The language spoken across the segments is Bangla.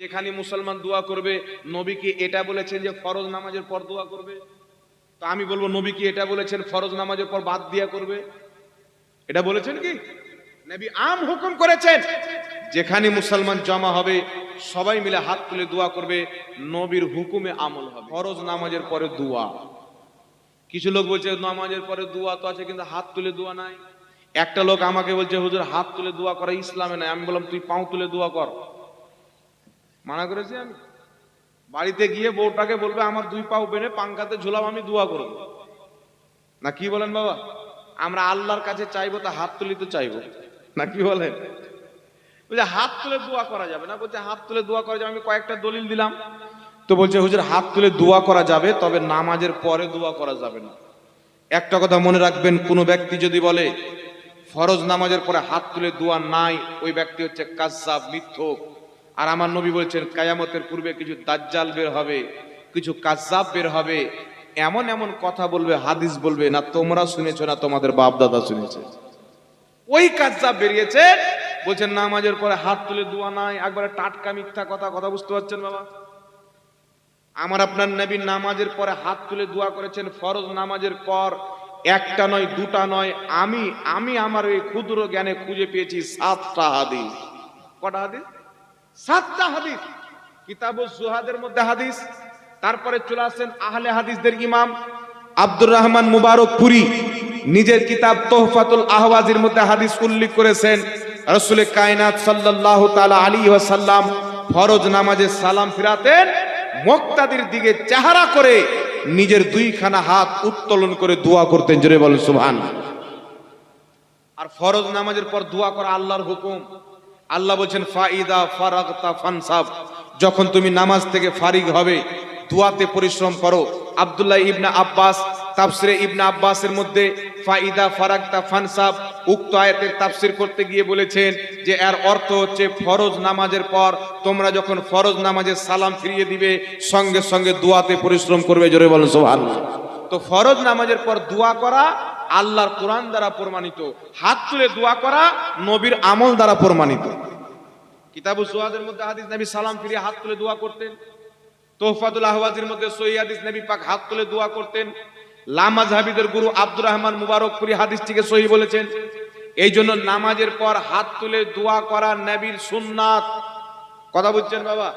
যেখানে মুসলমান দোয়া করবে নবী কি এটা বলেছেন যে ফরজ নামাজের পর দোয়া করবে। তো আমি বলব নবী কি এটা বলেছেন, ফরজ নামাজের পর বাদ দিয়া করবে। এটা বলেছেন কি? নবী আম হুকুম করেছেন, যেখানে মুসলমান জমা হবে, সবাই মিলে হাত তুলে দোয়া করবে, নবীর হুকুমে আমল হবে। ফরজ নামাজের পরে দোয়া। কিছু লোক বলছে, নামাজের পরে দোয়া তো আছে, কিন্তু হাত তুলে দোয়া নাই। একটা লোক আমাকে বলছে, হুজুর, হাত তুলে দোয়া করা ইসলামে নাই। আমি বললাম, তুই পাও তুলে দোয়া কর। মানা করেছি আমি। বাড়িতে গিয়ে বউটাকে বলবে, আমার দুই পাও বেনে পাঙ্কাতে ঝুলাম, আমি দোয়া করব। না কি বলেন বাবা? আমরা আল্লাহর কাছে চাইব তা হাত তুলি তো চাইব। না কি বলেন? বলছে, হাত তুলে দোয়া করা যাবে না। বলছে, হাত তুলে দোয়া করা যাবে। আমি কয়েকটা দলিল দিলাম। তো বলছে, হুজুর, হাত তুলে দোয়া করা যাবে, তবে নামাজের পরে দোয়া করা যাবে না। একটা কথা মনে রাখবেন, কোনো ব্যক্তি যদি বলে, ফরজ নামাজের পরে হাত তুলে দোয়া নাই, ওই ব্যক্তি হচ্ছে কাজ্জাব, মিথ্যক। আর আমার নবী বলছেন, কায়ামতের পূর্বে কিছু দাজ্জাল বের হবে, কিছু কাজ্জাব বের হবে, এমন এমন কথা বলবে, হাদিস বলবে, না তোমরা শুনেছো, না তোমাদের বাপ দাদা শুনেছে। ওই কাজ্জাব বেরিয়েছে, বলছেন, নামাজের পরে হাত তুলে দোয়া নাই, একবারে টাটকা মিথ্যা কথা কথা বুঝতে পারছেন বাবা? আমার আপনার নবী নামাজের পরে হাত তুলে দোয়া করেছেন, ফরজ নামাজের পর একটা নয়, দুটা নয়, আমি আমি আমার এই ক্ষুদ্র জ্ঞানে খুঁজে পেয়েছি সাতটা হাদিস। কটা হাদিস? সাতটা হাদিস। কিতাব সুহাদের মধ্যে হাদিস, তারপরে চলে আসেন আহলে হাদিসদের ইমাম আব্দুর রহমান মুবারক পুরি নিজের কিতাব তোহফাতুল আহওয়াজির মধ্যে হাদিস উল্লেখ করেছেন রসুল কায়নাত সাল্লাল্লাহু তাআলা আলী ওয়াসাল্লাম ফরজ নামাজে সালাম ফিরাতেন, মুক্তাদির দিকে চেহারা করে নিজের দুইখানা হাত উত্তোলন করে দোয়া করতেন, জোরে বলেন সুবহান। আর ফরজ নামাজের পর দোয়া করা আল্লাহর হুকুম। আল্লাহ বলছেন, ফাইদা ফারাগতা ফানসাব। যখন তুমি নামাজ থেকে ফারিগ হবে, দোয়াতে পরিশ্রম করো। আবদুল্লাহ ইবনা আব্বাস, তাফসিরে ইবনা আব্বাসের মধ্যে, ফাইদা ফারাগতা ফানসাব উক্ত আয়াতের তাফসির করতে গিয়ে বলেছেন যে, এর অর্থ হচ্ছে ফরজ নামাজের পর তোমরা যখন ফরজ নামাজের সালাম ফিরিয়ে দিবে, সঙ্গে সঙ্গে দোয়াতে পরিশ্রম করবে। জোরে বলেন, সুবহানাল্লাহ। তো ফরজ নামাজের পর দোয়া করা আল্লাহর কোরআন দ্বারা প্রমাণিত। হাত তুলে দোয়া করা নবীর আমল দ্বারা প্রমাণিত। কিতাবু সুহাদের মধ্যে হাদিস নবী সালাম ফিরিয়ে হাত তুলে দোয়া করতেন। তোহফাতুল আহওয়াজের মধ্যে সহি হাদিস নবী পাক হাত তুলে দোয়া করতেন। লামাজহাবিদের গুরু আব্দুর রহমান মুবারকপুরি হাদিসটিকে সহি বলেছেন। এই জন্য নামাজের পর হাত তুলে দোয়া করা নবীর সুন্নাত। কথা বুঝছেন বাবা?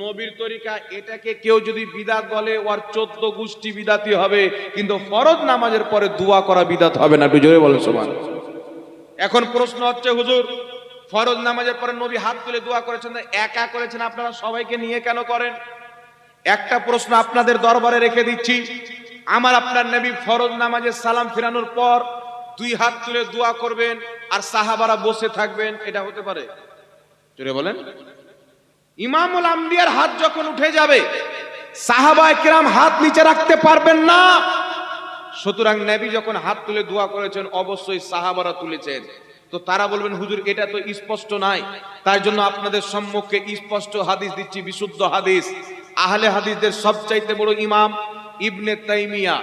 নবীর তরিকা এটাকে কেউ যদি বিদাত বলে, ওর চোদ্দ গোষ্ঠী বিদাতি হবে, কিন্তু ফরজ নামাজের পরে দোয়া করা বিদাত হবে না। বিজয় বলেন সমান এখন প্রশ্ন হচ্ছে, হুজুর, ফরজ নামাজের পরে নবী হাত তুলে দোয়া করেছেন একা করেছেন? আপনারা সবাইকে নিয়ে কেন করেন? একটা প্রশ্ন আপনাদের দরবারে রেখে দিচ্ছি। আমার আপনার নবী ফরজ নামাজের সালাম ফিরানোর পর দুই হাত তুলে দোয়া করবেন, আর সাহাবারা বসে থাকবেন, এটা হতে পারে? জোরে বলেন। ইমামুল আম্বিয়ার হাত যখন উঠে যাবে, সাহাবায়ে কিরাম হাত নিচে রাখতে পারবেন না। সুতরাং নবী যখন হাত তুলে দোয়া করেছেন, অবশ্যই সাহাবারা তুলেছেন। তো তারা বলবেন, হুজুর, এটা তো স্পষ্ট নাই। তার জন্য আপনাদের সম্মুখে স্পষ্ট হাদিস দিচ্ছি, বিশুদ্ধ হাদিস। আহলে হাদিসদের সবচাইতে বড় ইমাম ইবনে তাইমিয়া।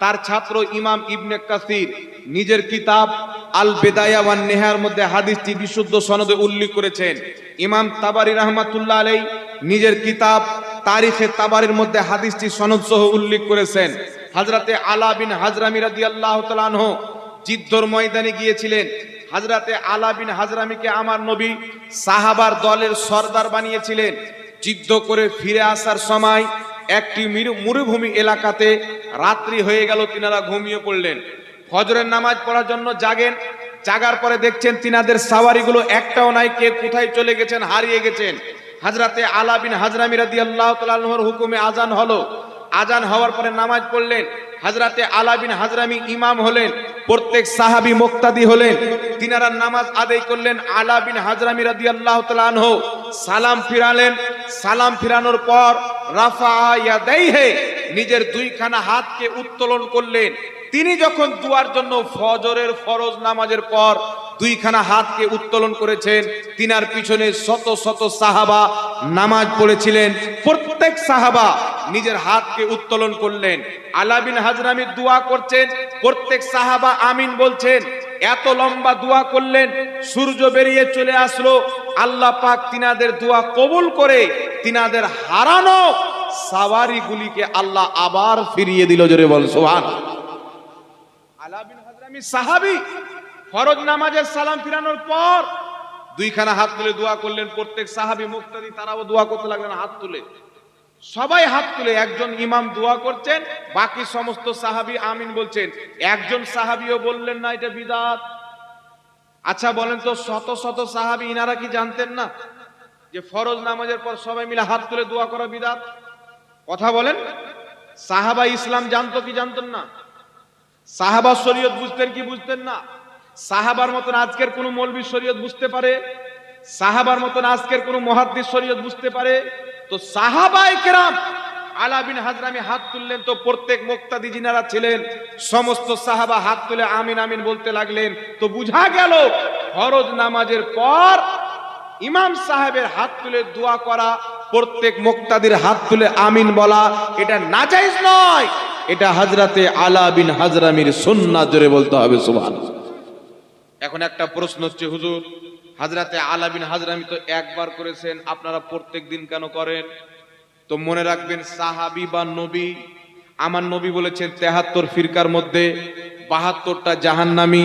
তার ছাত্র ইমাম ইবনে কাসির। নিজের কিতাব আল বেদায়া ওয়ান নেহার মধ্যে হাদিসটি বিশুদ্ধ সনদে উল্লেখ করেছেন। ইমাম তাবারি রহমাতুল্লাহ আলাই নিজের কিতাব তারিখে তাবারির মধ্যে হাদিসটি সনদ সহ উল্লেখ করেছেন। হাজরাতে আলা বিন হাজরামি রাদিয়াল্লাহু তাআলা আনহু জিদ্দর ময়দানে গিয়েছিলেন। হাজরাতে আলা বিন হাজরামিকে আমার নবী সাহাবার দলের সর্দার বানিয়েছিলেন। যুদ্ধ করে ফিরে আসার সময় একটি মিরু- মরুভূমি এলাকাতে রাত্রি হয়ে গেল, তিনারা ঘুমিয়ে পড়লেন। ফজরের নামাজ পড়ার জন্য জাগেন, জাগার পরে দেখছেন তিনাদের সাওয়ারিগুলো একটাও নাই, কে কোথায় চলে গেছেন, হারিয়ে গেছেন। হাজরাতে আলা বিন হাজরামি তাআলা আনহুর হুকুমে আজান হলো। আজান হওয়ার পরে নামাজ পড়লেন হাজরাতে আলা বিন হাজরামি ইমাম হলেন, প্রত্যেক সাহাবী মোক্তাদি হলেন, তিনারা নামাজ আদায় করলেন, আলা বিন হাজরামি রাদিয়াল্লাহু তাআলা আনহু সালাম ফিরালেন, সালাম ফিরানোর পর রাফা নিজের দুইখানা হাতকে উত্তোলন করলেন তিনি যখন দুয়ার জন্য ফজরের ফরজ নামাজের পর দুইখানা হাতকে উত্তোলন করেছেন, তিনার পিছনে শত শত সাহাবা নামাজ পড়েছিলেন। প্রত্যেক সাহাবা নিজের হাতকে উত্তোলন করলেন। আলাবিন হাজরামি দোয়া করছেন, প্রত্যেক সাহাবা আমিন বলছেন, এত লম্বা দোয়া করলেন, সূর্য বেরিয়ে চলে আসলো। আল্লাহ পাক তিনাদের দোয়া কবুল করে তিনাদের হারানো সাওয়ারিগুলিকে আল্লাহ আবার ফিরিয়ে দিল। জোরে বল সোহান ফরজ নামাজের সালাম ফিরানোর পর দুইখানা হাত তুলে করলেন, প্রত্যেক তারাও দোয়া করতে লাগলেন হাত তুলে। সবাই হাত তুলে, একজন ইমাম করছেন, বাকি সমস্ত সাহাবী আমিন বলছেন, একজন সাহাবিও বললেন না, এটা বিদাত। আচ্ছা বলেন তো, শত শত সাহাবী ইনারা কি জানতেন না যে ফরজ নামাজের পর সবাই মিলে হাত তুলে দোয়া করা বিদাত? কথা বলেন, সাহাবা ইসলাম জানতো কি জানতেন না? সাহাবা শরীয়ত বুঝতেন কি বুঝতেন না? সাহাবার মতন আজকের কোন মৌলবী শরীয়ত বুঝতে পারে? সাহাবার মতন আজকের কোন মহাদ্দিস শরীয়ত বুঝতে পারে? তো সাহাবাই কেরাম আলা বিন হাজরামি হাত তুললেন তো প্রত্যেক মুক্তাদি যিনারা ছিলেন, সমস্ত সাহাবা হাত তুলে আমিন আমিন বলতে লাগলেন। তো বুঝা গেল, ফরজ নামাজের পর ইমাম সাহেবের হাত তুলে দোয়া করা, প্রত্যেক মুক্তাদির হাত তুলে আমিন বলা, এটা নাজাইজ নয়। এটা হাজরাতে আলা বিন হাজরামির সুন্নাহ জোরে বলতে হবে সুবহান এখন একটা প্রশ্ন হচ্ছে, হুজুর হাজরাতে আলা বিন হাজরামি তো একবার করেছেন, আপনারা প্রত্যেক দিন কেন করেন? তো মনে রাখবেন, সাহাবি বা নবী, আমার নবী বলেছেন তেহাত্তর ফিরকার মধ্যে বাহাত্তরটা জাহান্নামি,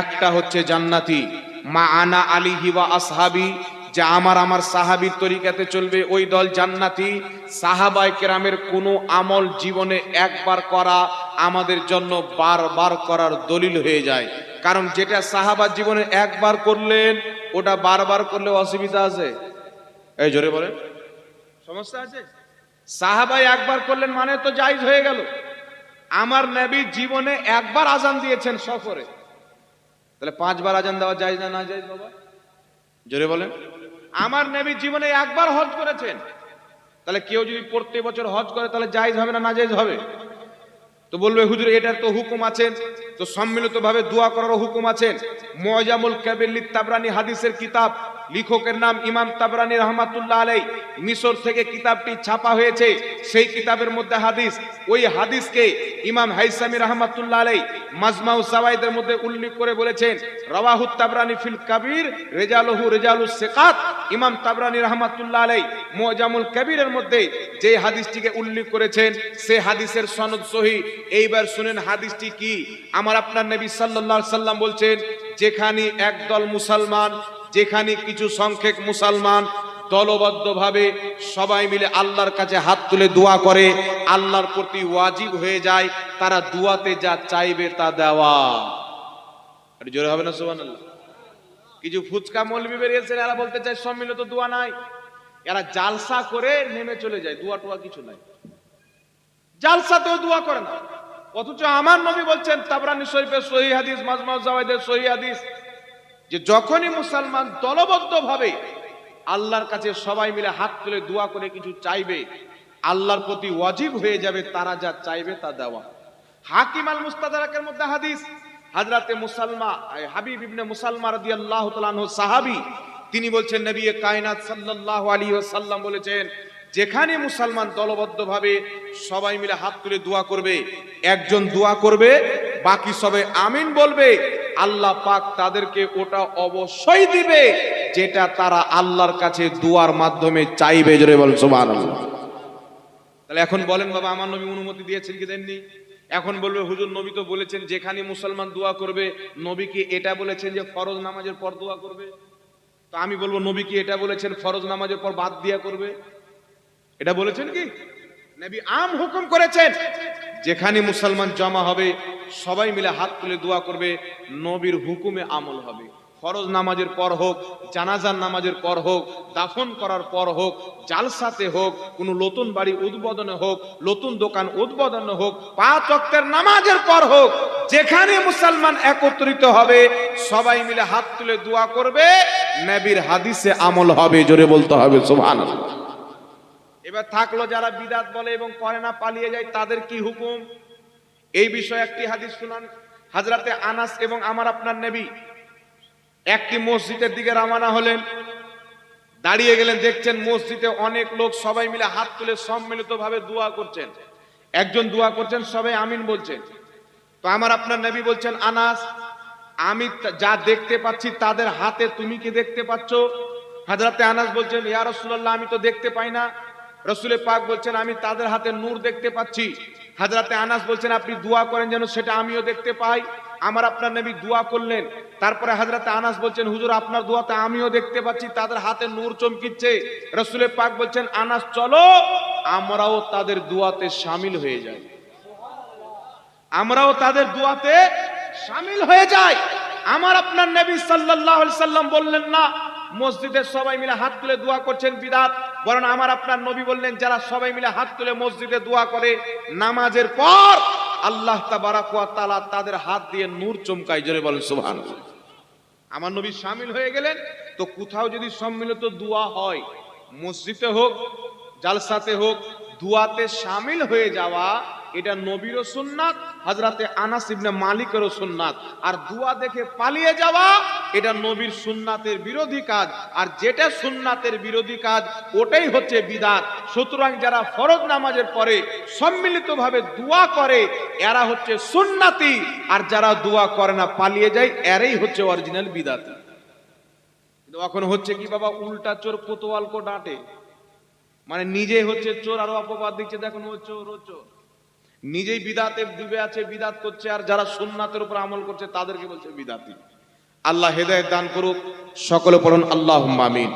একটা হচ্ছে জান্নাতি। মা আনা আলী হিবা আসহাবি যে আমার আমার সাহাবির তরিকাতে চলবে, ওই দল জান্নাতি। সাহাবাই কেরামের কোনো আমল জীবনে একবার করা আমাদের জন্য বারবার করার দলিল হয়ে যায়। কারণ যেটা সাহাবার জীবনে একবার করলেন, ওটা বারবার করলে অসুবিধা আছে। এই জোরে বলেন। সমস্যা আছে? সাহাবাই একবার করলেন মানে তো জায়জ হয়ে গেল। আমার নবী জীবনে একবার আজান দিয়েছেন সফরে। তাহলে পাঁচবার আজান দেওয়া যায় না না যায় বাবা? জোরে বলেন। আমার নবী জীবনে একবার হজ করেছেন। তাহলে কেউ যদি প্রত্যেক বছর হজ করে, তাহলে জায়েজ হবে না না জায়েজ হবে? তো বলবে, হুজুর, এটার তো হুকুম আছেন তো সম্মিলিতভাবে দোয়া করারও হুকুম আছেন ময়জামুল কাবিল তাবরানি হাদিসের কিতাব লেখকের নাম ইমাম তাবরানি রহমাতুল্লাহ আলাই মিশর থেকে কিতাবটি ছাপা হয়েছে। সেই কিতাবের মধ্যে হাদিস। ওই হাদিসকে ইমাম হাইসামি রহমাতুল্লাহ আলাই মাজমাউ সাওয়াইদের মধ্যে উল্লেখ করে বলেছেন, রওয়াহু তাবরানি ফিল কাবির, রেজালহু রেজালুস সিকাত। ইমাম তাবরানি রহমাতুল্লাহ আলাই মুজামুল কাবিরের মধ্যে যে হাদিসটিকে উল্লেখ করেছেন, সে হাদিসের সনদ সহি। এইবার শুনেন হাদিসটি কি? আমার আপনার নবী সাল্লাল্লাহু আলাইহি সাল্লাম বলছেন, যেখানে একদল মুসলমান যেখানে কিছু সংখ্যক মুসলমান দলবদ্ধভাবে সবাই মিলে আল্লাহর কাছে হাত তুলে দোয়া করে, আল্লাহর প্রতি ওয়াজিব হয়ে যায়, তারা দুয়াতে যা চাইবে তা দেওয়া। জোরে হবে না, সুবহানাল্লাহ। কিছু ফুচকা মলবি বেরিয়েছেন, এরা বলতে চায় সম্মিলিত দোয়া নাই। এরা জালসা করে নেমে চলে যায়, দোয়া টোয়া কিছু নাই। জালসাতেও দোয়া করে না। অথচ আমার নবী বলছেন, তাবরানি শরীফের সহি হাদিস মাজমাউ জাওয়াইদের সহি হাদিস যে যখনই মুসলমান দলবদ্ধ ভাবে আল্লাহর কাছে সবাই মিলে হাত তুলে দোয়া করে কিছু চাইবে, আল্লাহর প্রতি ওয়াজিব হয়ে যাবে, তারা যা চাইবে তা দেওয়া। হাকিম আল মুস্তাদারাকের মধ্যে হাদিস, হাজরাতে মুসালমা হাবিব ইবনে মুসালমা তাআলা আনহু সাহাবী, তিনি বলছেন নবী কায়নাত সাল্লাল্লাহু আলাইহি ওয়াসাল্লাম বলেছেন, যেখানে মুসলমান দলবদ্ধভাবে সবাই মিলে হাত তুলে দোয়া করবে, একজন দোয়া করবে, বাকি সবে আমিন বলবে আল্লাহ পাক তাদেরকে ওটা অবশ্যই দিবে, যেটা তারা আল্লাহর কাছে দুয়ার মাধ্যমে চাইবে। জোরে বল সুবহানাল্লাহ। তাহলে এখন বলেন, বাবা, আমার নবী অনুমতি দিয়েছেন কি দেননি? এখন বলবে, হুজুর, নবী তো বলেছেন, যেখানে মুসলমান দোয়া করবে, নবী কি এটা বলেছেন যে ফরজ নামাজের পর দোয়া করবে? তো আমি বলব, নবী কি এটা বলেছেন, ফরজ নামাজের পর বাদ দিয়া করবে? এটা বলেছেন কি? নবী আম হুকুম করেছেন। যেখানে মুসলমান জমা হবে, সবাই মিলে হাত তুলে দোয়া করবে, নবীর হুকুমে আমল হবে। ফরজ নামাজের পর হোক, জানাজার নামাজের পর হোক, দাফন করার পর হোক, জালসাতে হোক, কোনো নতুন বাড়ি উদ্বোধনে হোক, নতুন দোকান উদ্বোধনে হোক, পাঁচ অক্টের নামাজের পর হোক, যেখানে মুসলমান একত্রিত হবে, সবাই মিলে হাত তুলে দোয়া করবে, নবীর হাদিসে আমল হবে, জোরে বলতে হবে, সুবহানাল্লাহ। এবার থাকল যারা বিদাত বলে এবং করে না, পালিয়ে যায়, তাদের কি হুকুম? এই বিষয়ে একটি হাদিস শুনান। হাজরাতে আনাস এবং আমার আপনার নেবী একটি মসজিদের দিকে রওনা হলেন। দাঁড়িয়ে গেলেন, দেখছেন মসজিদে অনেক লোক সবাই মিলে হাত তুলে সম্মিলিত ভাবে দোয়া করছেন। একজন দোয়া করছেন, সবাই আমিন বলছেন। তো আমার আপনার নবী বলছেন, আনাস, আমি যা দেখতে পাচ্ছি তাদের হাতে তুমি কি দেখতে পাচ্ছ? হাজরাতে আনাস বলছেন, ইয়া রাসূলুল্লাহ, আমি তো দেখতে পাই না। রসুলে পাক বলছেন, আমি তাদের হাতে নূর দেখতে পাচ্ছি। হাজরাতে আনাস বলছেন, আপনি দোয়া করেন যেন সেটা আমিও দেখতে পাই। আমার আপনার নবী দোয়া করলেন। তারপরে হাজরাতে আনাস বলছেন, হুজুর, আপনার দোয়াতে আমিও দেখতে পাচ্ছি, তাদের হাতে নূর চমকিচ্ছে। রসুলে পাক বলছেন, আনাস, চলো, আমরাও তাদের দোয়াতে সামিল হয়ে যাই। আমরাও তাদের দোয়াতে সামিল হয়ে যাই। আমার আপনার নবী আলাইহি সাল্লাম বললেন না, মসজিদের সবাই মিলে হাত তুলে দোয়া করছেন, বিদাত। বরং আমার আপনার নবী বললেন, যারা সবাই মিলে হাত তুলে মসজিদে দোয়া করে নামাজের পর, আল্লাহ তালা তাদের হাত দিয়ে নূর চমকাই জোরে বলেন সুবহানাল্লাহ। আমার নবী সামিল হয়ে গেলেন, তো কোথাও যদি সম্মিলিত দোয়া হয়, মসজিদে হোক, জালসাতে হোক, দুয়াতে সামিল হয়ে যাওয়া এটা নবীরও সুন্নাত হাজরাতে আনাস ইবনে মালিকেরও সুন্নাত। আর দুয়া দেখে পালিয়ে যাওয়া, এটা নবীর সুন্নাতের বিরোধী কাজ। আর যেটা সুন্নাতের বিরোধী কাজ, ওটাই হচ্ছে বিদাত। সুতরাং যারা ফরজ নামাজের পরে সম্মিলিতভাবে দোয়া করে, এরা হচ্ছে সুন্নাতি। আর যারা দোয়া করে না, পালিয়ে যায়, এরাই হচ্ছে অরিজিনাল বিদাতি। এখন হচ্ছে কি বাবা, উল্টা চোর কোতোয়ালকো ডাঁটে। মানে নিজে হচ্ছে চোর, আরও অপবাদ দিচ্ছে দেখুন ও চোর ও চোর। নিজেই বিদাতের ডুবে আছে, বিদাত করছে, আর যারা সুন্নাতের উপর আমল করছে, তাদেরকে বলছে বিদাতি। আল্লাহ হেদায়েত দান করুক, সকলে পড়ুন আল্লাহ আমিন।